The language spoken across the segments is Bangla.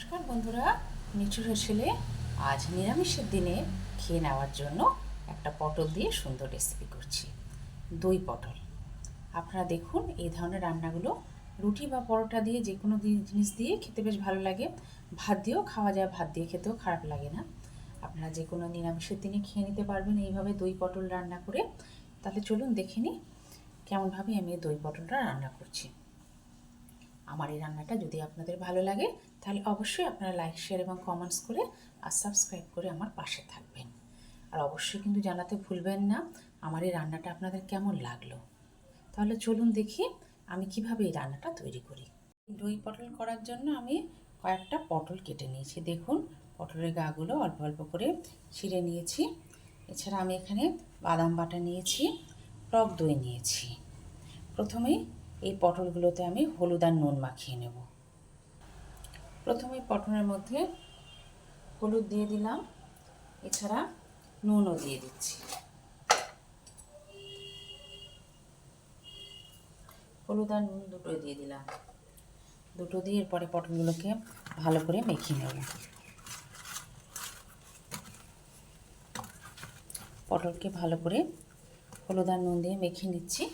নমস্কার বন্ধুরা নিচুর ছেলে। আজ নিরামিষের দিনে খেয়ে নেওয়ার জন্য একটা পটল দিয়ে সুন্দর রেসিপি করছি। দই পটল। আপনারা দেখুন, এই ধরনের রান্নাগুলো রুটি বা পরোটা দিয়ে যে কোনো জিনিস দিয়ে খেতে বেশ ভালো লাগে। ভাত দিয়েও খাওয়া যায়, ভাত দিয়ে খেতেও খারাপ লাগে না। আপনারা যে কোনো নিরামিষের দিনে খেয়ে নিতে পারবেন এইভাবে দই পটল রান্না করে। তাহলে চলুন দেখে নিই, কেমনভাবে আমি দই পটলটা রান্না করছি। আমার এই রান্নাটা যদি আপনাদের ভালো লাগে, তাহলে অবশ্যই আপনারা লাইক শেয়ার এবং কমেন্টস করে আর সাবস্ক্রাইব করে আমার পাশে থাকবেন। আর অবশ্যই কিন্তু জানাতে ভুলবেন না আমার এই রান্নাটা আপনাদের কেমন লাগল। তাহলে চলুন দেখি আমি কীভাবে এই রান্নাটা তৈরি করি। দই পটল করার জন্য আমি কয়েকটা পটল কেটে নিয়েছি। দেখুন, পটলের গাগুলো অল্প অল্প করে ছিঁড়ে নিয়েছি। এছাড়া আমি এখানে বাদাম বাটা নিয়েছি, টক দই নিয়েছি। প্রথমেই এই পটলগুলোতে আমি হলুদ আর নুন মাখিয়ে নেব। প্রথমে পটলের মধ্যে হলুদ দিয়ে দিলাম। এছাড়া নুনও দিয়ে দিচ্ছি। হলুদ আর নুন দুটো দিয়ে দিলাম। দুটো দিয়ে এরপরে পটলগুলোকে ভালো করে মেখে নেব। পটলকে ভালো করে হলুদ আর নুন দিয়ে মেখে নিচ্ছি।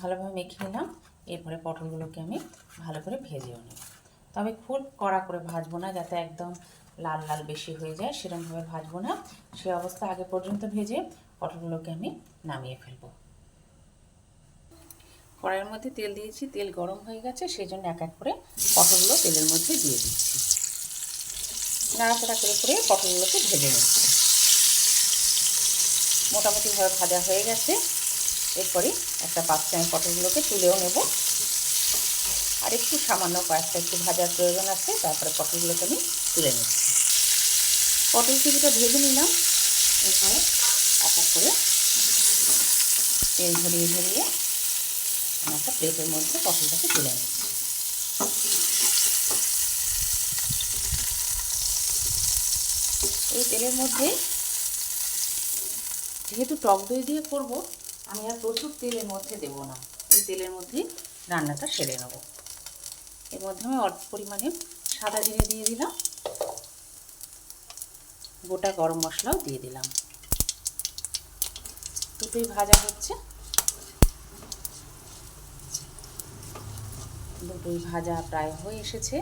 ভালোভাবে মেখে নিলাম। এরপরে পটলগুলোকে আমি ভালো করে ভেজেও নেব। তবে খুব কড়া করে ভাজবো না, যাতে একদম লাল লাল বেশি হয়ে যায়, সেরকমভাবে ভাজবো না। সে অবস্থা আগে পর্যন্ত ভেজে পটলগুলোকে আমি নামিয়ে ফেলব। কড়াইয়ের মধ্যে তেল দিয়েছি, তেল গরম হয়ে গেছে সেই জন্য এক এক করে পটলগুলো তেলের মধ্যে দিয়ে দিচ্ছি। নাড়াচাড়া করে করে পটলগুলোকে ভেজে নিচ্ছি। মোটামুটিভাবে ভাজা হয়ে গেছে। এরপরে একটা পাত্রে আমি পটলগুলোকে তুলেও নেব। আর একটু সামান্য কয়েকটা একটু ভাজার প্রয়োজন আছে, তারপরে পটলগুলোকে আমি তুলে নিচ্ছি পটল কিছুটা ভেজে নিলাম। এরপরে এক এক করে তেল ধরিয়ে ঝরিয়ে আমি একটা প্লেটের মধ্যে পটলটাকে তুলে নিচ্ছি এই তেলের মধ্যে যেহেতু টক দই দিয়ে করব আমি আর প্রচুর তেলের মধ্যে দেব না। এই তেলের মধ্যেই রান্নাটা সেরে নেব। এর মধ্যে আমি অল্প পরিমাণে সাদা জিরে দিয়ে দিলাম। গোটা গরম মশলাও দিয়ে দিলাম। দুটোই ভাজা হচ্ছে। দুটোই ভাজা প্রায় হয়ে এসেছে।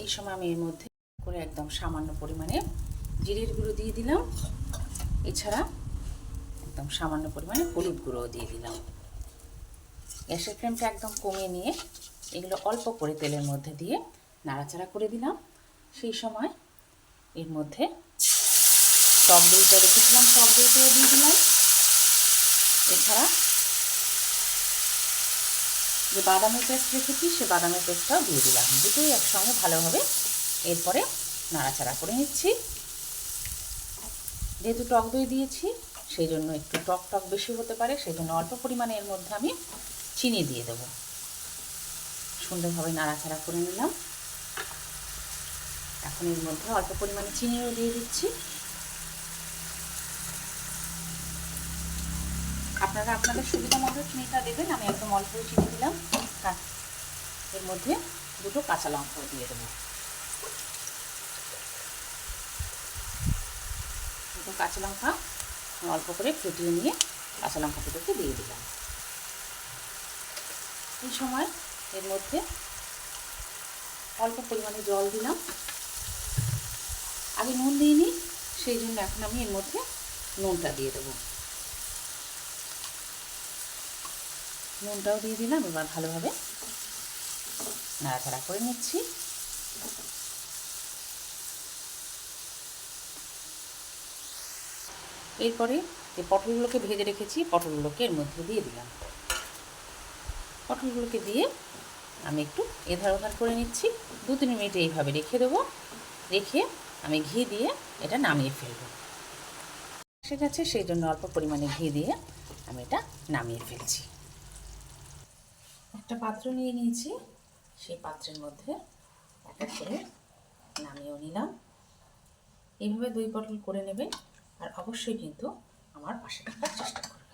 এই সময় আমি এর মধ্যে করে একদম সামান্য পরিমাণে জিরের গুঁড়ো দিয়ে দিলাম। এছাড়া একদম সামান্য পরিমাণে হলুদ গুঁড়োও দিয়ে দিলাম। গ্যাসের ফ্লেমটা একদম কমিয়ে নিয়ে এগুলো অল্প করে তেলের মধ্যে দিয়ে নাড়াচাড়া করে দিলাম। সেই সময় এর মধ্যে টক দইটা রেখেছিলাম টক দইটাও দিয়ে দিলাম। এছাড়া যে বাদামের পেস্ট রেখেছি, সে বাদামের পেস্টটাও দিয়ে দিলাম। দুটোই একসঙ্গে ভালোভাবে এরপরে নাড়াচাড়া করে নিচ্ছি। যেহেতু টক দই দিয়েছি সেই জন্য একটু টক টক বেশি হতে পারে, সেই জন্য অল্প পরিমাণে এর মধ্যে আমি চিনি দিয়ে দেব। সুন্দরভাবে নাড়াচাড়া করে নিলাম। এখন এর মধ্যে অল্প পরিমাণে চিনিও দিয়ে দিচ্ছি। আপনারা আপনাদের সুবিধা মতো চিনিটা দেবেন, আমি একদম অল্প চিনি দিলাম। এর মধ্যে দুটো কাঁচা লঙ্কাও দিয়ে দেবো। দুটো কাঁচা লঙ্কা অল্প করে ফুটিয়ে নিয়ে কাঁচা লঙ্কা দুটোকে দিয়ে দিলাম। এই সময় এর মধ্যে অল্প পরিমাণে জল দিলাম। আগে নুন দিইনি সেই জন্য এখন আমি এর মধ্যে নুনটা দিয়ে দেবো। নুনটাও দিয়ে দিলাম, এবার ভালোভাবে নাড়াচাড়া করে নিচ্ছি। এরপরে যে পটলগুলোকে ভেজে রেখেছি, পটলগুলোকে এর মধ্যে দিয়ে দিলাম। পটলগুলোকে দিয়ে আমি একটু এধার ওধার করে নিচ্ছি। দু তিন মিনিট এইভাবে রেখে দেবো। রেখে আমি ঘি দিয়ে এটা নামিয়ে ফেলব। এসে গেছে, সেই জন্য অল্প পরিমাণে ঘি দিয়ে আমি এটা নামিয়ে ফেলছি। একটা পাত্র নিয়ে নিয়েছি। সেই পাত্রের মধ্যে এক এক করে নামিয়েও নিলাম। এইভাবে দুই পটল করে নেবেন। আর অবশ্যই কিন্তু আমার পাশে থাকার চেষ্টা করবেন